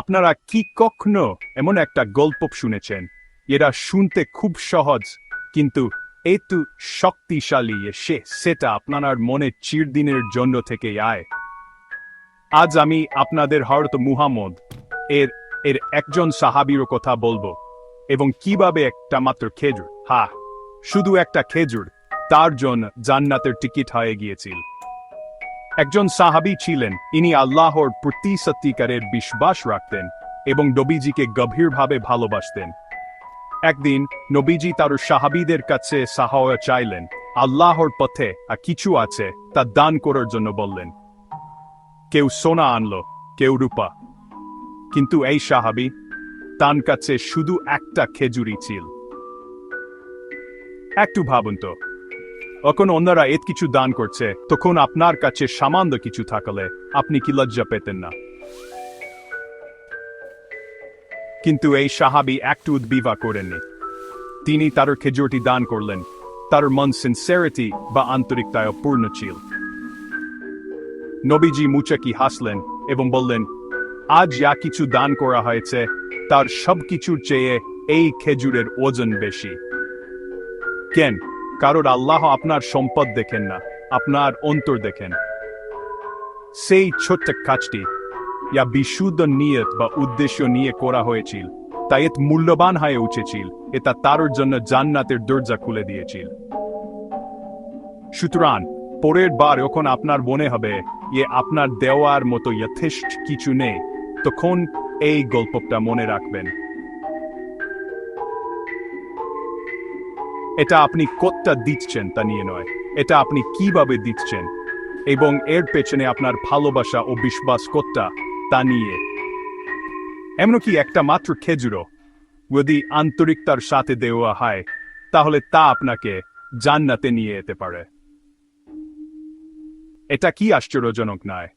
আপনারা কি কখনো এমন একটা গল্প শুনেছেন? এরা শুনতে খুব সহজ, কিন্তু এতু শক্তিশালী সে সেটা আপনার মনে চিরদিনের জন্য থেকে আয়। আজ আমি আপনাদের হয়তো মুহাম্মদ, এর এর একজন সাহাবির কথা বলব, এবং কীভাবে একটা মাত্র খেজুর হা শুধু একটা খেজুর, তার জন্য জান্নাতের টিকিট হয়ে গিয়েছিল। একজন সাহাবি ছিলেন, ইনি আল্লাহর প্রতি সত্যিকারের বিশ্বাস রাখতেন এবং নবীজিকে গভীরভাবে ভালোবাসতেন। একদিন, নবীজি তার সাহাবিদের কাছে সাহায্য চাইলেন, আল্লাহর পথে আর কিছু আছে তা দান করার জন্য বললেন। কেউ সোনা আনলো, কেউ রূপা। কিন্তু এই সাহাবি তার কাছে শুধু একটা খেজুরি ছিল। একটু ভাবুন তো যখন অন্যরা এত কিছু দান করছে, তখন আপনার কাছে সামান্য কিছু থাকলে আপনি কি লজ্জা পেতেন না? কিন্তু এই সাহাবি একটু উদ্বিবা করেননি। তিনি তার খেজুরটি দান করলেন। তার মন সিনসিয়ারিটি বা আন্তরিকতায় পূর্ণ ছিল। নবীজি মুচাকি হাসলেন এবং বললেন, আজ যা কিছু দান করা হয়েছে, তার সব কিছুর চেয়ে এই খেজুরের ওজন বেশি। কেন? কারণ আল্লাহ আপনার সম্পদ দেখেন না, আপনার অন্তর দেখেন। সেই ছোট্ট কাজটি ইয়া বিশুদ্ধ নিয়ত বা উদ্দেশ্য নিয়ে করা হয়েছিল তাই এত মূল্যবান হয়ে উঠেছিল, এটা তার জন্য জান্নাতের দরজা খুলে দিয়েছিল। সুতরাং, পরের বার যখন আপনার মনে হবে এ আপনার দেওয়ার মতো যথেষ্ট কিছু নেই, তখন এই গল্পটা মনে রাখবেন। এটা আপনি কতটা দিচ্ছেন তা নিয়ে নয়। এটা আপনি কীভাবে দিচ্ছেন? এবং এর পেছনে আপনার ভালোবাসা ও বিশ্বাস কতটা তা নিয়ে। এমনকি একটা মাত্র খেজুরও যদি আন্তরিকতার সাথে দেওয়া হয়, তাহলে তা আপনাকে জান্নাতে নিয়ে যেতে পারে। এটা কি আশ্চর্যজনক নয়?